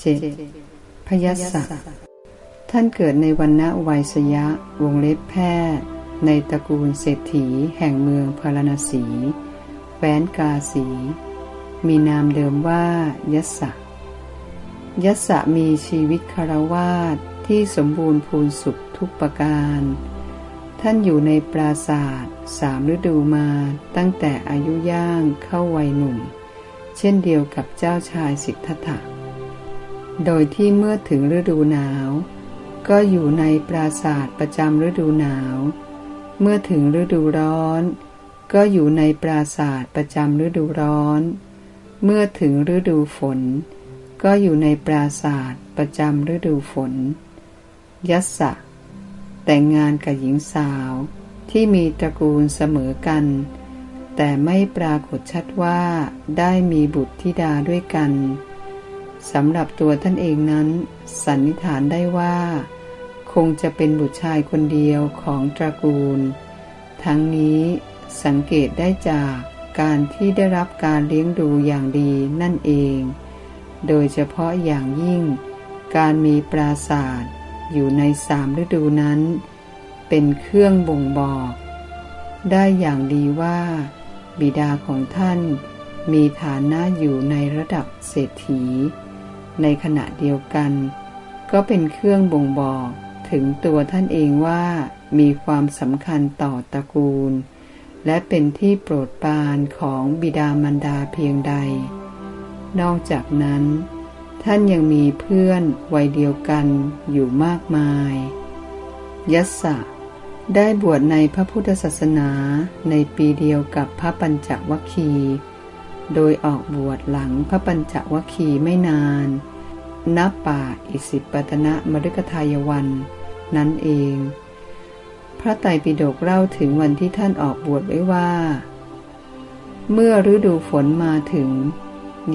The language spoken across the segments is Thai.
เจ็ดพยัสสะท่านเกิดในวันณะวัยสยะ วงเล็บแพทย์ ในตระกูลเศรษฐีแห่งเมืองพารณสีแคว้นกาสี มีนามเดิมว่ายัสสะยัสสะมีชีวิตคารวาสที่สมบูรณ์พูนสุขทุกประการ ท่านอยู่ในปราศาสตร์สามฤดูมาตั้งแต่อายุย่างเข้าวัยหนุ่ม เช่นเดียวกับเจ้าชายสิทธัตถะ โดยที่เมื่อถึงฤดูหนาว ก็อยู่ในปราศาสตร์ประจำฤดูหนาว เมื่อถึงฤดูร้อน ก็อยู่ในปราศาสตร์ประจำฤดูร้อน เมื่อถึงฤดูฝน ก็อยู่ในปราศาสตร์ประจำฤดูฝน ยัสสะแต่งงานกับหญิงสาวที่มีตระกูลเสมอกัน แต่ไม่ปรากฏชัดว่าได้มีบุตรธิดาด้วยกัน สำหรับตัวท่านเองนั้น สันนิษฐานได้ว่า คงจะเป็นบุตรชายคนเดียวของตระกูล ทั้งนี้สังเกตได้จากการที่ได้รับการเลี้ยงดูอย่างดีนั่นเอง โดยเฉพาะอย่างยิ่ง การมีปราศาสตร์อยู่ในสามฤดูนั้น เป็นเครื่องบ่งบอก ได้อย่างดีว่า บิดาของท่านมีฐานะอยู่ในระดับเศรษฐี ในขณะเดียวกัน ก็เป็นเครื่องบ่งบอกถึงตัวท่านเองว่ามีความสำคัญต่อตระกูล และเป็นที่โปรดปรานของบิดามารดาเพียงใด นอกจากนั้น ท่านยังมีเพื่อนวัยเดียวกันอยู่มากมาย ยัสสะได้บวชในพระพุทธศาสนาในปีเดียวกับพระปัญจวัคคีย์ โดยออกบวชหลังพระปัญจวัคคีย์ไม่นานณป่าอิสิปตนะมฤคทายวัน นั่นเอง พระไตรปิฎกเล่าถึงวันที่ท่านออกบวชไว้ว่า เมื่อฤดูฝนมาถึง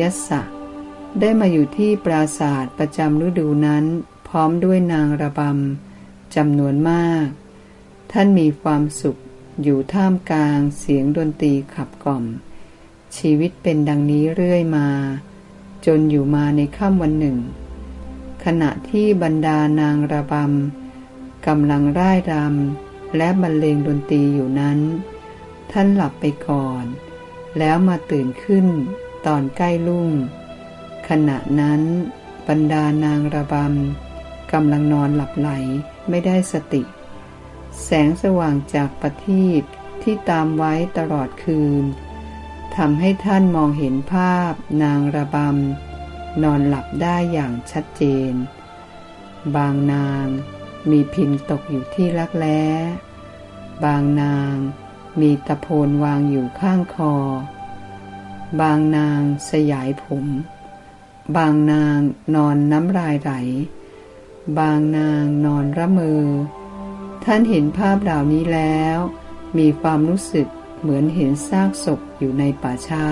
ยัสสะได้มาอยู่ที่ปราศาสตร์ประจำฤดูนั้น พร้อมด้วยนางระบำจำนวนมาก ท่านมีความสุขอยู่ท่ามกลางเสียงดนตรีขับกล่อม ชีวิตเป็นดังนี้เรื่อยมา จนอยู่มาในค่ำวันหนึ่ง ขณะที่บรรดานางระบำกำลังร่ายรำและบรรเลงดนตรีอยู่นั้น ท่านหลับไปก่อน แล้วมาตื่นขึ้นตอนใกล้ลุ่ง ขณะนั้นบรรดานางระบำกำลังนอนหลับไหลไม่ได้สติ แสงสว่างจากประทีปที่ตามไว้ตลอดคืน ทำให้ท่านมองเห็นภาพนางระบำ นอนหลับได้อย่างชัดเจน บางนางมีพินตกอยู่ที่รักแร้ บางนางมีตะโพนวางอยู่ข้างคอ บางนางสยายผม บางนางนอนน้ำลายไหล บางนางนอนระเมอ ท่านเห็นภาพเหล่านี้แล้ว มีความรู้สึก เหมือนเห็นซากศพอยู่ในป่าช้า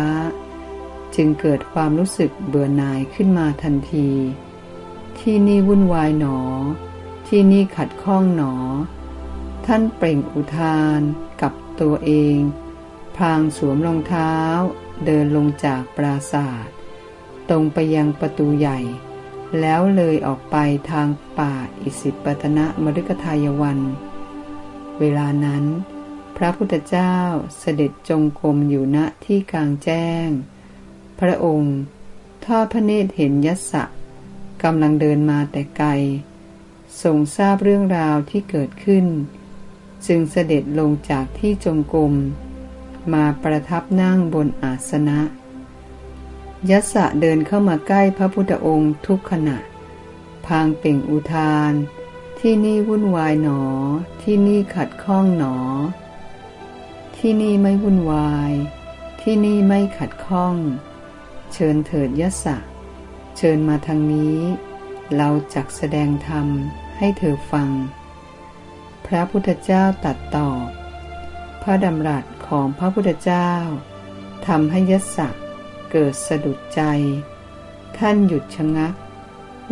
จึงเกิดความรู้สึกเบื่อหน่ายขึ้นมาทันที ที่นี่วุ่นวายหนอ ที่นี่ขัดข้องหนอ ท่านเปล่งอุทานกับตัวเอง พลางสวมรองเท้า เดินลงจากปราศาสตร์ตรงไปยังประตูใหญ่ แล้วเลยออกไปทางป่าอิสิปตนะมฤคทายวัน เวลานั้น พระพุทธเจ้าเสด็จจงกรมอยู่ณที่กลางแจ้ง พระองค์ทอดพระเนตรเห็นยัสสะกำลังเดินมาแต่ไกลทรงทราบเรื่องราวที่เกิดขึ้น จึงเสด็จลงจากที่จงกรมมาประทับนั่งบนอาสนะยัสะเดินเข้ามาใกล้พระพุทธองค์ทุกขณะ พางเป่งอุทาน ที่นี่วุ่นวายหนอ ที่นี่ขัดข้องหนอ ที่นี่ไม่วุ่นวาย ที่นี่ไม่ขัดข้อง เชิญเถิดยัสะเชิญมาทางนี้ เราจักแสดงธรรมให้เธอฟัง พระพุทธเจ้าตัดตอบ พระดำรัสของพระพุทธเจ้าทำให้ยัสะเกิดสะดุดใจ ท่านหยุดชะงัก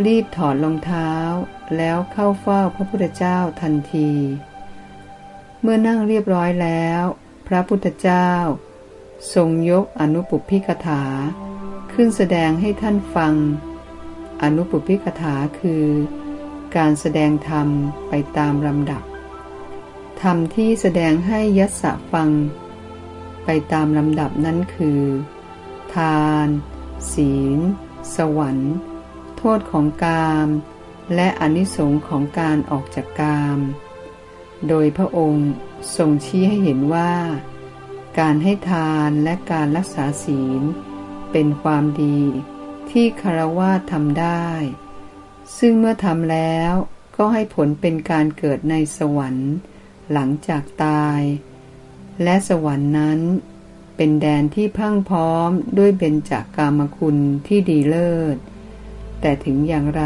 รีบถอดรองเท้าแล้วเข้าเฝ้าพระพุทธเจ้าทันที เมื่อนั่งเรียบร้อยแล้ว พระพุทธเจ้า ทรงยกอนุปุพิกถา ขึ้นแสดงให้ท่านฟัง อนุปุพิกถาคือ การแสดงธรรมไปตามลำดับ ธรรมที่แสดงให้ยัสสะฟัง ไปตามลำดับนั้นคือ ทาน ศีล สวรรค์ โทษของกาม และอนิสงค์ของการออกจากกาม โดยพระองค์ทรงชี้ให้เห็นว่า การให้ทานและการรักษาศีล เป็นความดีที่คารวะทำได้ ซึ่งเมื่อทำแล้วก็ให้ผลเป็นการเกิดในสวรรค์หลังจากตาย และสวรรค์นั้นเป็นแดนที่พังพร้อมด้วยเบญจากกามคุณที่ดีเลิศ แต่ถึงอย่างไร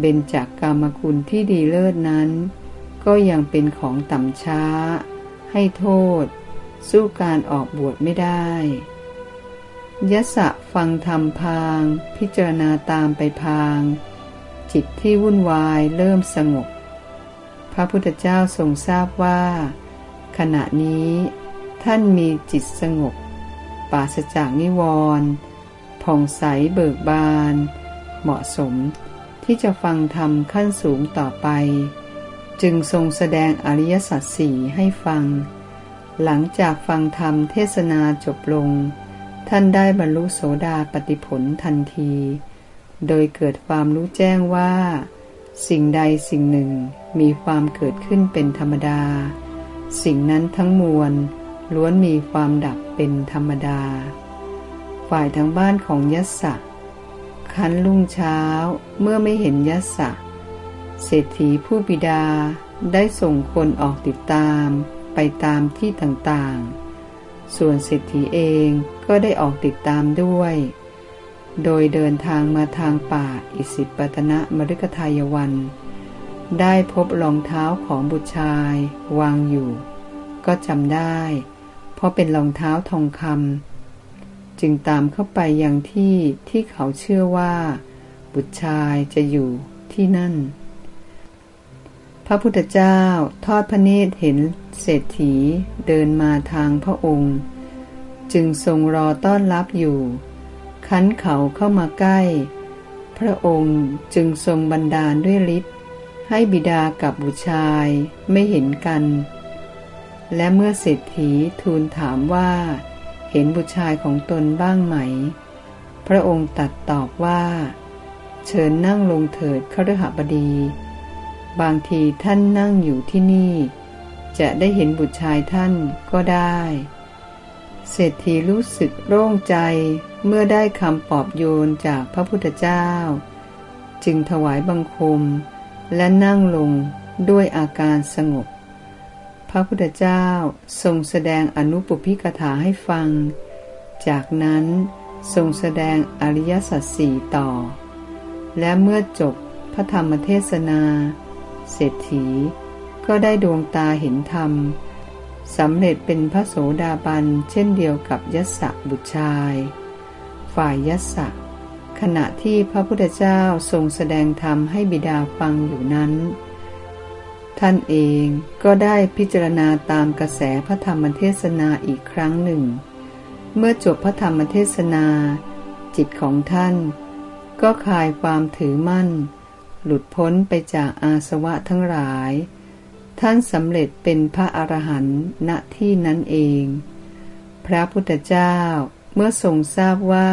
เบญจากกามคุณที่ดีเลิศนั้น ก็ยังเป็นของต่ำช้า ให้โทษ สู้การออกบวชไม่ได้ยะสะฟังธรรมพาง พิจารณาตามไปพาง จิตที่วุ่นวายเริ่มสงบ พระพุทธเจ้าทรงทราบว่า ขณะนี้ท่านมีจิตสงบปราศจากนิวรณ์ผ่องใสเบิกบาน เหมาะสมที่จะฟังธรรมขั้นสูงต่อไป จึงทรงแสดงอริยสัจสี่ให้ฟัง หลังจากฟังธรรมเทศนาจบลง ท่านได้บรรลุโสดาปติผลทันที โดยเกิดความรู้แจ้งว่า สิ่งใดสิ่งหนึ่งมีความเกิดขึ้นเป็นธรรมดา สิ่งนั้นทั้งมวลล้วนมีความดับเป็นธรรมดา ฝ่ายทางบ้านของยัสสะคันลุ่งเช้าเมื่อไม่เห็นยัสสะ เศรษฐีผู้บิดาได้ส่งคนออกติดตามไปตามที่ต่างๆ ส่วนเศรษฐีเองก็ได้ออกติดตามด้วย โดยเดินทางมาทางป่าอิสิปตนะมฤคทายวัน ได้พบรองเท้าของบุตรชายวางอยู่ ก็จำได้ เพราะเป็นรองเท้าทองคำจึงตามเข้าไปยังที่ที่เขาเชื่อว่า บุตรชายจะอยู่ที่นั่น พระพุทธเจ้าทอดพระเนตรเห็นเศรษฐีเดินมาทางพระองค์ จึงทรงรอต้อนรับอยู่ คันเขาเข้ามาใกล้ พระองค์จึงทรงบันดาลด้วยฤทธิ์ให้บิดากับบุตรชายไม่เห็นกัน และเมื่อเศรษฐีทูลถามว่า เห็นบุตรชายของตนบ้างไหม พระองค์ตัดตอบว่า เชิญนั่งลงเถิดขรหบดี บางทีท่านนั่งอยู่ที่นี่ จะได้เห็นบุตรชายท่านก็ได้ เศรษฐีรู้สึกโล่งใจเมื่อได้คำปลอบโยนจากพระพุทธเจ้า จึงถวายบังคม และนั่งลงด้วยอาการสงบ พระพุทธเจ้าทรงแสดงอนุปพิกถาให้ฟัง จากนั้นทรงแสดงอริยสัจสี่ต่อ และเมื่อจบพระธรรมเทศนา เศรษฐี ก็ได้ดวงตาเห็นธรรมสำเร็จเป็นพระโสดาบันเช่นเดียวกับยศบุตรชาย ฝ่ายยศขณะที่พระพุทธเจ้าทรงแสดงธรรมให้บิดาฟังอยู่นั้น ท่านเองก็ได้พิจารณาตามกระแสพระธรรมเทศนาอีกครั้งหนึ่ง เมื่อจบพระธรรมเทศนา จิตของท่าน ก็คลายความถือมั่น หลุดพ้นไปจากอาสวะทั้งหลาย ท่านสำเร็จเป็นพระอรหันต์ณที่นั้นเอง พระพุทธเจ้าเมื่อทรงทราบว่า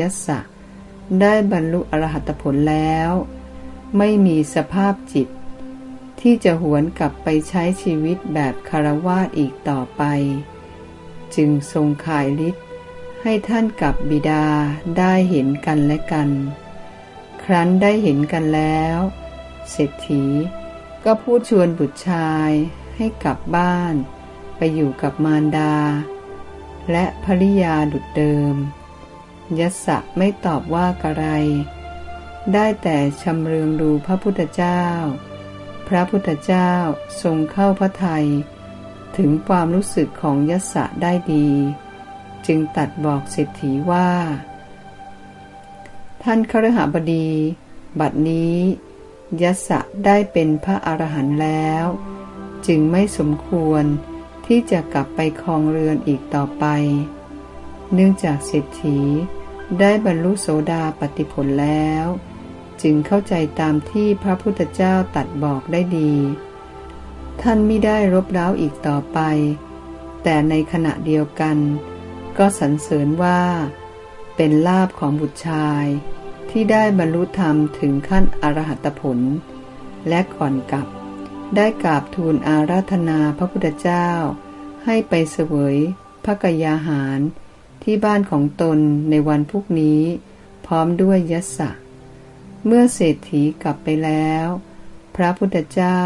ยัสสะ ได้บรรลุอรหัตผลแล้ว ไม่มีสภาพจิต ที่จะหวนกลับไปใช้ชีวิตแบบคารวาสอีกต่อไป จึงทรงขายฤทธิ์ให้ท่านกับบิดาได้เห็นกันและกัน ครั้นได้เห็นกันแล้ว เศรษฐี ก็พูดชวนบุตรชายให้กลับบ้าน ไปอยู่กับมารดา และภริยาดุดเดิมยศะไม่ตอบว่ากระไร ได้แต่ชำเรืองดูพระพุทธเจ้า พระพุทธเจ้าทรงเข้าพระทัยถึงความรู้สึกของยศะได้ดี จึงตัดบอกเศรษฐีว่า ท่านครหบดี บัดนี้ยศะได้เป็นพระอรหันต์แล้ว จึงไม่สมควรที่จะกลับไปคลองเรือนอีกต่อไป เนื่องจากเศรษฐีได้บรรลุโสดาปติผลแล้ว จึงเข้าใจตามที่พระพุทธเจ้าตัดบอกได้ดี ท่านไม่ได้รบเร้าอีกต่อไป แต่ในขณะเดียวกัน ก็สรรเสริญว่า เป็นลาบของบุตรชาย ที่ได้บรรลุธรรมถึงขั้นอรหัตผล และก่อนกลับ ได้กราบทูลอาราธนาพระพุทธเจ้า ให้ไปเสวยพระกยาหาร ที่บ้านของตนในวันพรุ่งนี้ พร้อมด้วยยศะเมื่อเศรษฐีกลับไปแล้ว พระพุทธเจ้า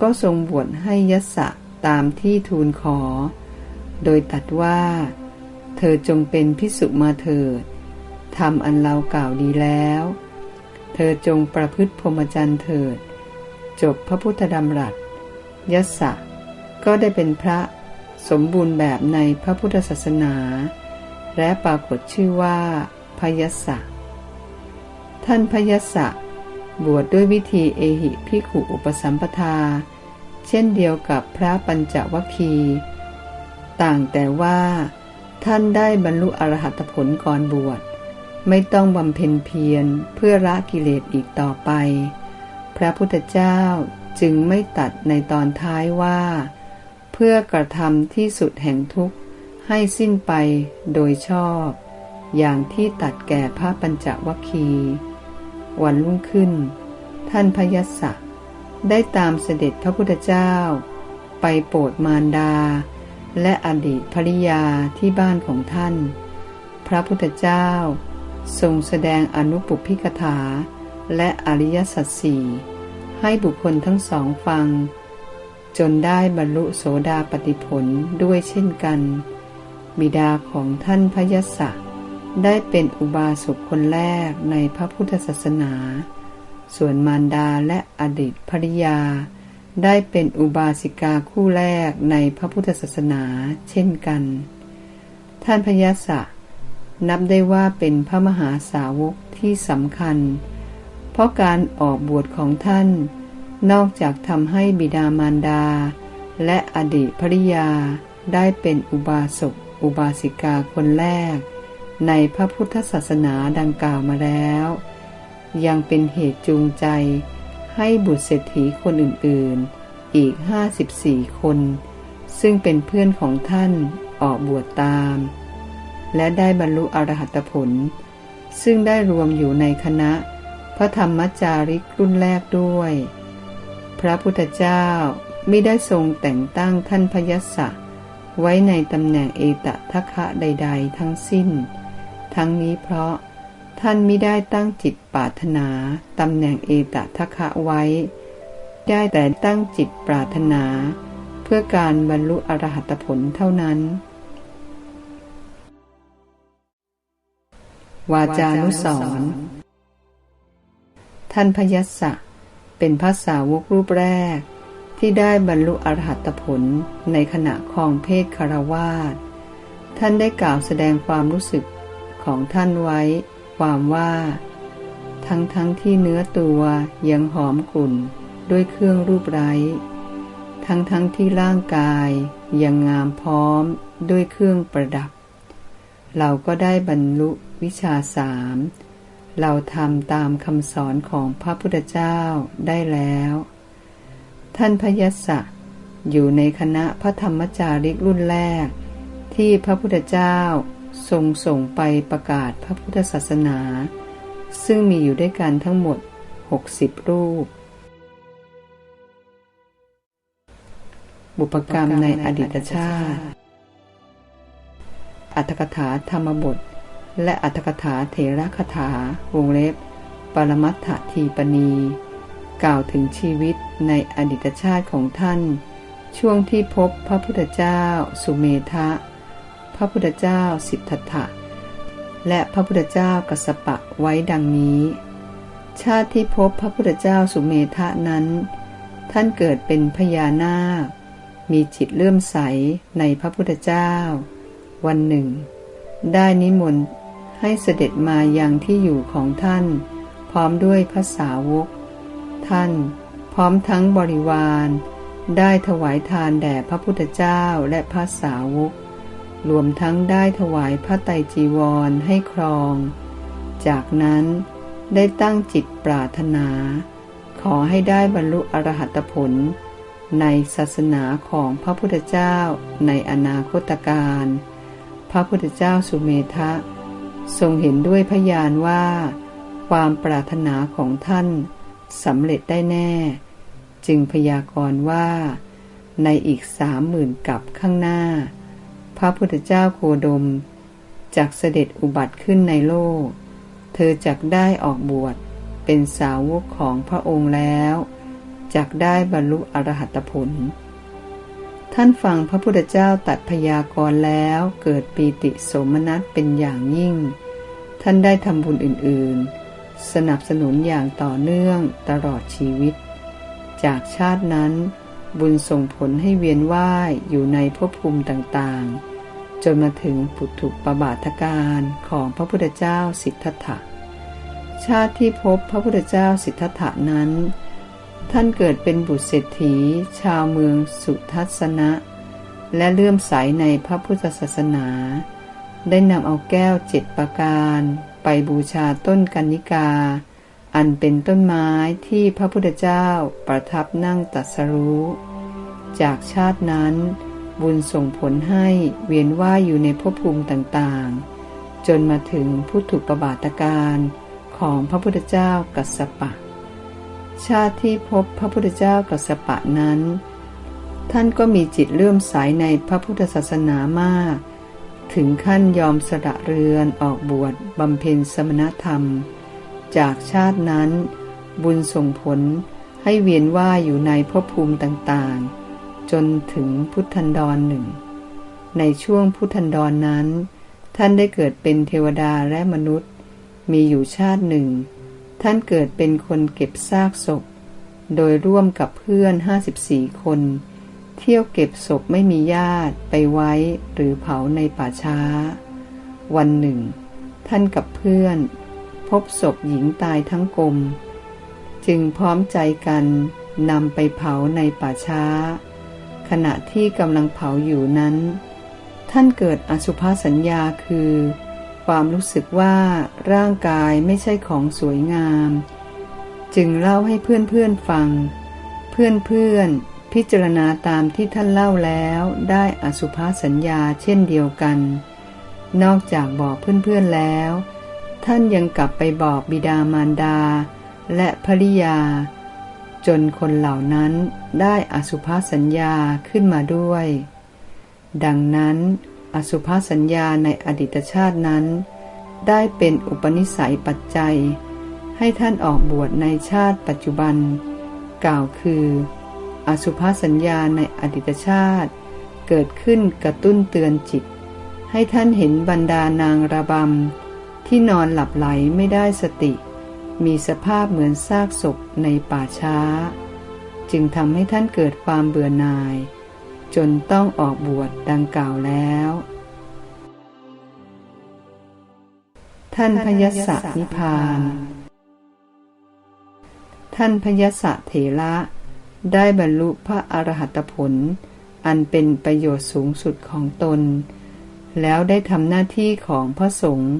ก็ทรงบวชให้ยศะตามที่ทูลขอ โดยตัดว่า เธอจงเป็นพิสุมาเถิด ทำอันเรากล่าวดีแล้ว เธอจงประพฤติพรหมจรรย์เถิด จบพระพุทธดำรัสยศะก็ได้เป็นพระสมบูรณ์แบบในพระพุทธศาสนา และปรากฏชื่อว่าพยศะท่านพยศะบวชดด้วยวิธีเอหิพิขุอุปสัมปทา เช่นเดียวกับพระปัญจวัคคีต่างแต่ว่า ท่านได้บรรลุอรหัตผลก่อนบวช ไม่ต้องบำเพ็ญเพียรเพื่อละกิเลสอีกต่อไป พระพุทธเจ้าจึงไม่ตัดในตอนท้ายว่า เพื่อกระทำที่สุดแห่งทุกข์ให้สิ้นไปโดยชอบ อย่างที่ตัดแก่พระปัญจวัคคีย์วันรุ่งขึ้น ท่านพยัสสะได้ตามเสด็จพระพุทธเจ้า ไปโปรดมารดา และอดีตภริยาที่บ้านของท่าน พระพุทธเจ้า ทรงแสดงอนุปุพิกถา และอริยสัจสี่ให้บุคคลทั้งสองฟัง จนได้บรรลุโสดาปติผลด้วยเช่นกัน บิดาของท่านพยัสะได้เป็นอุบาสกคนแรกในพระพุทธศาสนา ส่วนมารดาและอดีตภริยา ได้เป็นอุบาสิกาคู่แรกในพระพุทธศาสนาเช่นกัน ท่านพยาศะ นับได้ว่าเป็นพระมหาสาวกที่สำคัญ เพราะการออกบวชของท่าน นอกจากทำให้บิดามารดา และอดีตภริยาได้เป็นอุบาสกอุบาสิกาคนแรก ในพระพุทธศาสนาดังกล่าวมาแล้ว ยังเป็นเหตุจูงใจ ให้บุตรเศรษฐีคนอื่นๆ อีก 54 คน ซึ่งเป็นเพื่อนของท่านออกบวชตาม และได้บรรลุอรหัตผล ซึ่งได้รวมอยู่ในคณะ พระธรรมจาริกรุ่นแรกด้วย พระพุทธเจ้าไม่ได้ทรงแต่งตั้งท่านพยศะไว้ในตำแหน่งเอตทัคะใด ๆ ทั้งสิ้น ทั้งนี้เพราะท่านไม่ได้ตั้งจิตปรารถนาตำแหน่งเอตทัคะไว้ ได้แต่ตั้งจิตปรารถนา เพื่อการบรรลุอรหัตผลเท่านั้น วาจานุสรท่านพยัสสะเป็นภาษาวกรูปแรก ที่ได้บรรลุอรหัตผลในขณะคลองเพศคารวาสท่านได้กล่าวแสดงความรู้สึกของท่านไว้ ความว่า ทั้งทั้งที่เนื้อตัวยังหอมกลุ่นด้วยเครื่องรูปไร้ ทั้งทั้งที่ร่างกายยังงามพร้อมด้วยเครื่องประดับ เราก็ได้บรรลุ วิชาสามเราทำตามคำสอนของพระพุทธเจ้าได้แล้ว ท่านพยศะอยู่ในคณะพระธรรมจาริกรุ่นแรก ที่พระพุทธเจ้าทรงส่งไปประกาศพระพุทธศาสนา ซึ่งมีอยู่ด้วยกันทั้งหมด 60 รูป บุพกรรมในอดีตชาติ อัตถกถาธรรมบท และอัตถกถาเถระคถาวงเล็บ ปรมัตถทีปณี กล่าวถึงชีวิตในอดีตชาติของท่าน ช่วงที่พบพระพุทธเจ้า สุเมธะ พระพุทธเจ้าสิทธัตถะ และพระพุทธเจ้ากัสปะไว้ดังนี้ ชาติที่พบพระพุทธเจ้าสุเมธะนั้น ท่านเกิดเป็นพญานาค มีจิตเลื่อมใสในพระพุทธเจ้า วันหนึ่ง ได้นิมนต์ ให้เสด็จมาอยังที่อยู่ของท่าน พร้อมด้วยพระสาวก ท่าน พร้อมทั้งบริวาร ได้ถวายทานแด่พระพุทธเจ้าและพระสาวก รวมทั้งได้ถวายพระไตรจีวรให้ครอง จากนั้นได้ตั้งจิตปรารถนา ขอให้ได้บรรลุอรหัตผล ในศาสนาของพระพุทธเจ้าในอนาคตการ พระพุทธเจ้าสุเมธะ ทรงเห็นด้วยพยานว่า ความปรารถนาของท่านสำเร็จได้แน่ จึงพยากรณ์ว่า ในอีกสามหมื่นกับข้างหน้า พระพุทธเจ้าโคดมจากเสด็จอุบัติขึ้นในโลก เธอจักได้ออกบวชเป็นสาวกของพระองค์แล้วจักได้บรรลุอรหัตผล ท่านฟังพระพุทธเจ้าตัดพยากรณ์แล้วเกิดปีติโสมนัสเป็นอย่างยิ่ง ท่านได้ทำบุญอื่นๆ สนับสนุนอย่างต่อเนื่องตลอดชีวิต จากชาตินั้น บุญส่งผลให้เวียนว่ายอยู่ในภพภูมิต่างๆ จนมาถึงปุถุปบาทการของพระพุทธเจ้าสิทธัตถะ ชาติที่พบพระพุทธเจ้าสิทธัตถะนั้น ท่านเกิดเป็นบุตรเศรษฐี ชาวเมืองสุทัศนะ และเลื่อมใสในพระพุทธศาสนา ได้นำเอาแก้วเจ็ดประการ ไปบูชาต้นกัญญิกา อันเป็นต้นไม้ที่พระพุทธเจ้าประทับนั่งตัดสรู้ จากชาตินั้น บุญส่งผลให้เวียนว่ายอยู่ในภพภูมิต่างๆ จนมาถึงพุทธุปบาตการของพระพุทธเจ้ากัสสปะ ชาติที่พบพระพุทธเจ้ากัสสปะนั้น ท่านก็มีจิตเลื่อมใสในพระพุทธศาสนามาก ถึงขั้นยอมสละเรือนออกบวชบำเพ็ญสมณธรรม จากชาตินั้นบุญส่งผลให้เวียนว่ายอยู่ในภพภูมิต่างๆ จนถึงพุทธันดรหนึ่ง ในช่วงพุทธันดรนนั้น ท่านได้เกิดเป็นเทวดาและมนุษย์ มีอยู่ชาติหนึ่ง ท่านเกิดเป็นคนเก็บซากศพ โดยร่วมกับเพื่อนห้าสิบี่คน เที่ยวเก็บศพไม่มีญาติไปไว้หรือเผาในป่าช้า วันหนึ่ง ท่านกับเพื่อน พบศพหญิงตายทั้งกลม จึงพร้อมใจกันนำไปเผาในป่าช้า ขณะที่กำลังเผาอยู่นั้น ท่านเกิดอสุภาสัญญาคือ ความรู้สึกว่าร่างกายไม่ใช่ของสวยงาม จึงเล่าให้เพื่อนๆฟัง เพื่อนๆพิจารณาตามที่ท่านเล่าแล้วได้อสุภาสัญญาเช่นเดียวกัน นอกจากบอกเพื่อนๆแล้ว ท่านยังกลับไปบอกบิดามารดา และภริยา จนคนเหล่านั้นได้อสุภาสัญญาขึ้นมาด้วย ดังนั้น อสุภาสัญญาในอดีตชาตินั้น ได้เป็นอุปนิสัยปัจจัย ให้ท่านออกบวชในชาติปัจจุบัน กล่าวคือ อสุภาสัญญาในอดีตชาติ เกิดขึ้นกระตุ้นเตือนจิต ให้ท่านเห็นบรรดานางระบำ ที่นอนหลับไหลไม่ได้สติ มีสภาพเหมือนซากศพในป่าช้า จึงทำให้ท่านเกิดความเบื่อหน่าย จนต้องออกบวชดังกล่าวแล้ว ท่านพยศนิพาน ท่านพยศเถระได้บรรลุพระอรหัตผล อันเป็นประโยชน์สูงสุดของตน แล้วได้ทำหน้าที่ของพระสงฆ์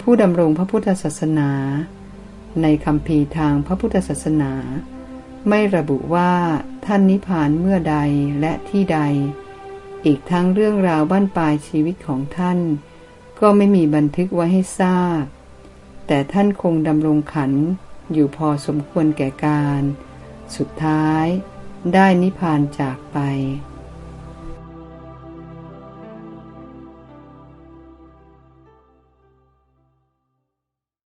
ผู้ดำรงพระพุทธศาสนา ในคำพีทางพระพุทธศาสนา ไม่ระบุว่าท่านนิพพานเมื่อใดและที่ใด อีกทั้งเรื่องราวบ้านปลายชีวิตของท่าน ก็ไม่มีบันทึกไว้ให้ทราบ แต่ท่านคงดำรงขันอยู่พอสมควรแก่การ สุดท้ายได้นิพพานจากไป